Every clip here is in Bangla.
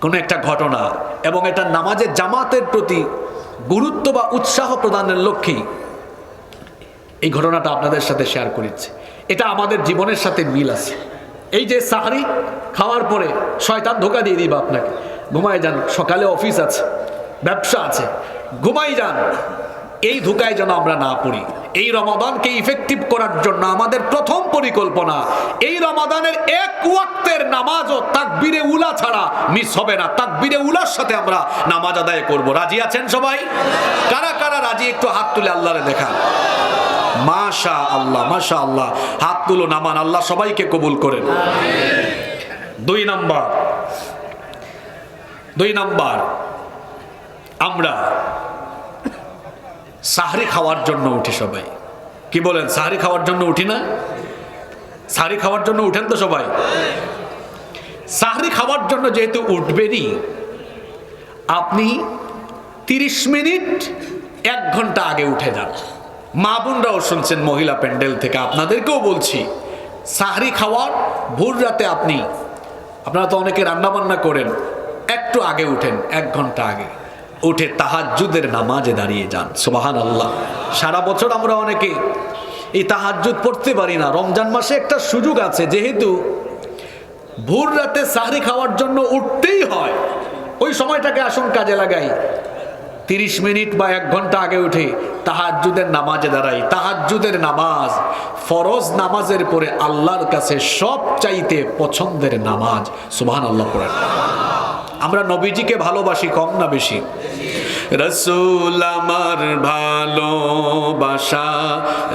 কোনো একটা ঘটনা এবং এটা নামাজের জামাতের প্রতি গুরুত্ব বা উৎসাহ প্রদানের লক্ষ্যেই এই ঘটনাটা আপনাদের সাথে শেয়ার করেছি। এটা আমাদের জীবনের সাথে মিল আছে। এই যে সাহারি খাওয়ার পরে শয়তান ধোকা দিয়ে দিবা আপনাকে। ঘুমায় যান, সকালে অফিস আছে, ব্যবসা আছে ঘুমাই যান। এই ধোকায় যেন আমরা না পড়ি। এই রমাদানকে ইফেক্টিভ করার জন্য আমাদের প্রথম পরিকল্পনা, এই রমাদানের এক ওয়াক্তের নামাজও তাকবিরে উলা ছাড়া মিস হবে না। তাকবিরে উলার সাথে আমরা নামাজ আদায় করব। রাজি আছেন সবাই? কারা কারা রাজি? একটু হাত তুলে আল্লাহরে দেখান। মাশা আল্লাহ মাশা আল্লাহ হাত তুলো, নামান। আল্লাহ সবাইকে কবুল করেন। দুই নাম্বার দুই নাম্বার, আমরা সাহারি খাওয়ার জন্য উঠি সবাই। কি বলেন, সাহারি খাওয়ার জন্য উঠি না? সাহারি খাওয়ার জন্য উঠেন তো সবাই। সাহারি খাওয়ার জন্য যেহেতু উঠবেনই, আপনি তিরিশ মিনিট এক ঘণ্টা আগে উঠে যান। মা বোনরাও শুনছেন মহিলা প্যান্ডেল থেকে, আপনাদেরকেও বলছি, সাহারি খাওয়ার ভোর রাতে আপনি, আপনারা তো অনেকে রান্না বান্না করেন, একটু আগে উঠেন, এক ঘণ্টা আগে। উঠে তাহাজ্জুদের নামাজে দাঁড়িয়ে যান। সুবাহান আল্লাহ সারা বছর আমরা অনেকে এই তাহাজ্জুদ পড়তে পারি না। রমজান মাসে একটা সুযোগ আছে, যেহেতু ভোর রাতে সাহরি খাওয়ার জন্য উঠতেই হয়। ওই সময়টাকে আসুন কাজে লাগাই। তিরিশ মিনিট বা এক ঘণ্টা আগে উঠে তাহাজ্জুদের নামাজে দাঁড়াই। তাহাজ্জুদের নামাজ, ফরজ নামাজের পরে আল্লাহর কাছে সব চাইতে পছন্দের নামাজ। সুবহান আল্লাহ পড়েন। আমরা নবীজিকে ভালোবাসি, কম না বেশি? রসুল আমার ভালোবাসা,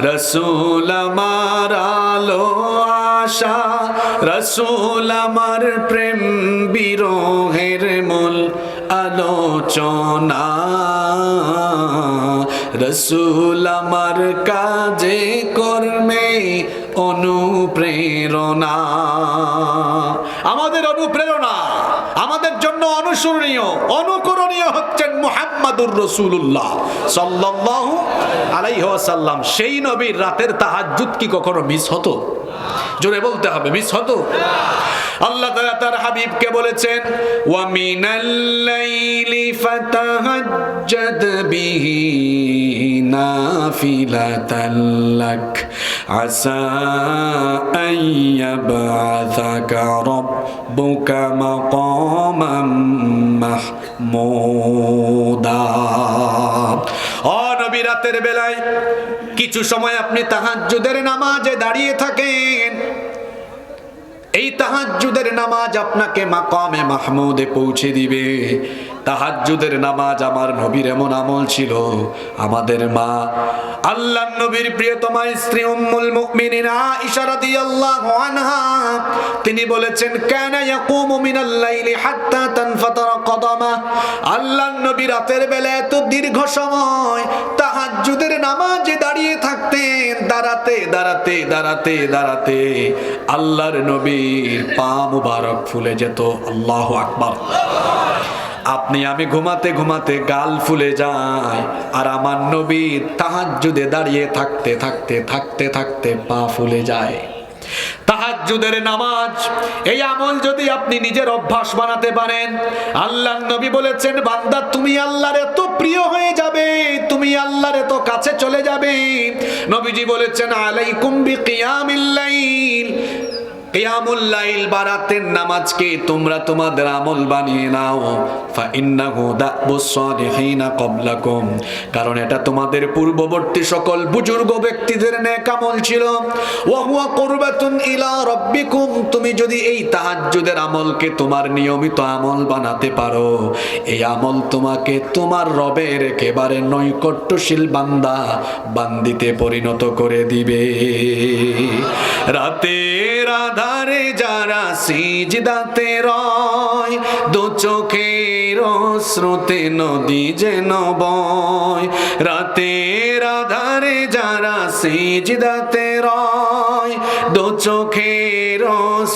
রসুল আমার আলো আশা, রসুল আমার প্রেম বিরোহের মূল আলোচনা। রসুল আমার কাজে, কর্মে অনুপ্রেরণা। আমাদের অনুপ্রেরণা, আমাদের জন্য অনুসরণীয়, অনুকরণীয় হচ্ছেন মুহাম্মাদুর রসুল্লাহ সাল্লাল্লাহু আলাইহি ওয়াসাল্লাম। সেই নবীর রাতের তাহাজ্জুদ কি কখনো মিস হতো? জোরে বলতে হবে মিস হতো? আল্লাহ তাআলা তার হাবিবকে বলেছেন, ওয়া মিনাল লাইলি ফাতাহাজ্জাদ বিহি নাফিলাতাল লাক। আসা আন ইয়াবআসাকা রাব্বুকা মাকামান মাহমুদা ও নবী, রাতের বেলায় কিছু সময় আপনি তাহাজ্জুদের নামাজে দাঁড়িয়ে থাকেন। এই তাহাজ্জুদের নামাজ আপনাকে মাকামে মাহমুদে পৌঁছে দিবে। তাহাজ্জুদের নামাজ আমার নবীর এমন আমল ছিল। আমাদের মা আল্লাহ নবীর প্রিয়তমা স্ত্রী উম্মুল মুমিনিন আয়েশা রাদিয়াল্লাহু আনহা, তিনি বলেছেন, কানা ইয়াকুমু মিনাল লাইলি হাত্তা তানফাতারা কদামা। আল্লাহ নবী রাতের বেলা এত দীর্ঘ সময় তাহাজ্জুদের নামাজে দাঁড়িয়ে থাকতেন। দাঁড়াতে দাঁড়াতে দাঁড়াতে দাঁড়াতে আল্লাহর নবীর পা মুবারক ফুলে যেত। আল্লাহু আকবার। আপনি আমি ঘুমাতে ঘুমাতে গাল ফুলে যায়। আর আমার নবীর তাহাজ্জুদে দাঁড়িয়ে থাকতে থাকতে থাকতে থাকতে পা ফুলে যায়। তাহাজ্জুদের নামাজ, এই আমল যদি আপনি নিজের অভ্যাস বানাতে পারেন আল্লাহ নবী বলেছেন, বান্দা, তুমি আল্লাহর এত প্রিয় হয়ে যাবে, তুমি আল্লাহর এত কাছে চলে যাবে। নবীজি বলেছেন, আলাইকুম বিকিয়ামিল লাইল। কিয়ামুল লাইল বারাতের নামাজকে তোমরা তোমাদের আমল বানিয়ে নাও। ফা ইন্নাহু দাবুস সালিহিনা ক্বাবলাকুম। কারণ এটা তোমাদের পূর্ববর্তী সকল বুজুর্গ ব্যক্তিদের নেক আমল ছিল। ওয়া হুয়া কুরবাতুন ইলা রাব্বিকুম। তুমি যদি এই তাহাজ্জুদের আমলকে তোমার নিয়মিত আমল বানাতে পারো, এই আমল তোমাকে তোমার রবের একেবারে নৈকট্যশীল বান্দা বান্দিতে পরিণত করে দিবে। রাতের যারা সিজদাতে রয়, দু চোখের শ্রুতে নদী যেন বয়। রাতের আধারে যারা সিজদাতে রয়, দু চোখের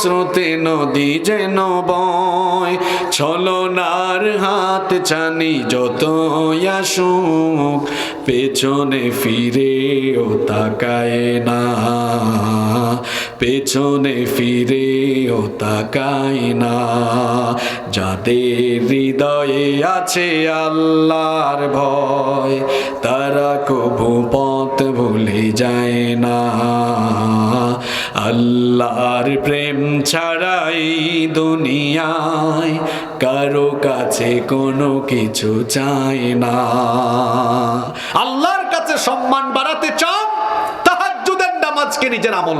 শ্রুতে নদী যেন বয়। ছলনার হাত চানি যত আসুক, পেছনে ফিরেও তাকায় না। পেছনে ফিরেও তাকায় না। যাদের হৃদয়ে আছে আল্লাহর ভয়, তারা কবু পথ ভুলে যায় না। আল্লাহর প্রেম ছাড়াই দুনিয়ায় কারও কাছে কোনো কিছু চায় না। আল্লাহর কাছে সম্মান বাড়াতে চান তাহাজ্জুদের নামাজকে নিজের আমল